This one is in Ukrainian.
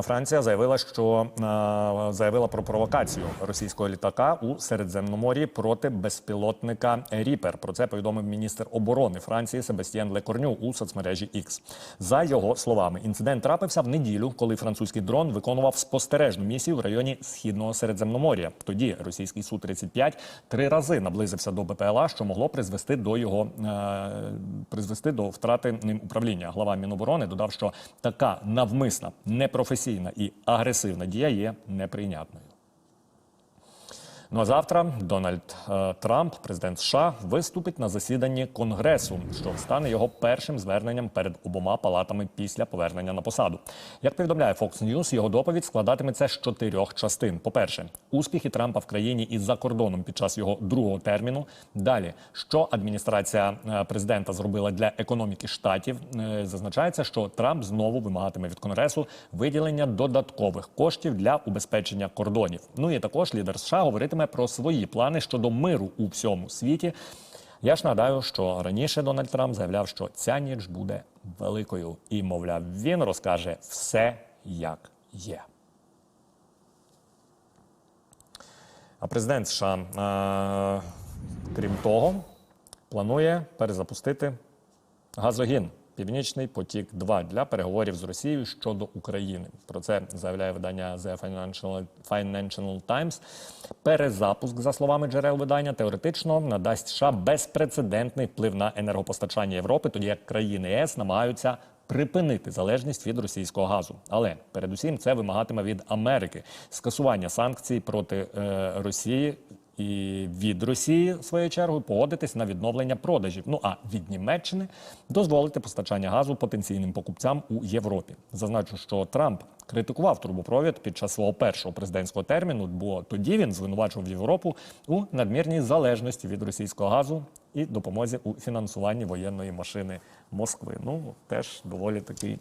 Франція заявила, що е, заявила про провокацію російського літака у Середземномор'ї проти безпілотника Ріпер. Про це повідомив міністр оборони Франції Себастьєн Лекорню у соцмережі X. За його словами, інцидент трапився в неділю, коли французький дрон виконував спостережну місію в районі східного Середземномор'я. Тоді російський су 35 три рази наблизився до БПЛА, що могло призвести до його е, призвести до втрати ним управління. Глава Міноборони додав, що така навмисна, непрофесійна і агресивна дія є неприйнятною. Ну а завтра Дональд е, Трамп, президент США, виступить на засіданні Конгресу, що стане його першим зверненням перед обома палатами після повернення на посаду. Як повідомляє Fox News, його доповідь складатиметься з чотирьох частин. По-перше, успіхи Трампа в країні і за кордоном під час його другого терміну. Далі, що адміністрація е, президента зробила для економіки штатів, Е, зазначається, що Трамп знову вимагатиме від конгресу виділення додаткових коштів для убезпечення кордонів. Ну і також лідер США говоритиме про свої плани щодо миру у всьому світі. Я ж нагадаю, що раніше Дональд Трамп заявляв, що ця ніч буде великою, і мовляв, він розкаже все як є. А президент США, е, крім того, планує перезапустити газогін Північний потік 2 для переговорів з Росією щодо України. Про це заявляє видання The Financial, Financial Times. Перезапуск, за словами джерел видання, теоретично надасть США безпрецедентний вплив на енергопостачання Європи, тоді як країни ЄС намагаються припинити залежність від російського газу. Але передусім це вимагатиме від Америки скасування санкцій проти е, Росії і від Росії в свою чергу погодитись на відновлення продажів. Ну а від Німеччини дозволити постачання газу потенційним покупцям у Європі. Зазначу, що Трамп критикував трубопровід під час свого першого президентського терміну, бо тоді він звинувачував Європу у надмірній залежності від російського газу і допомозі у фінансуванні воєнної машини Москви. Ну теж доволі такий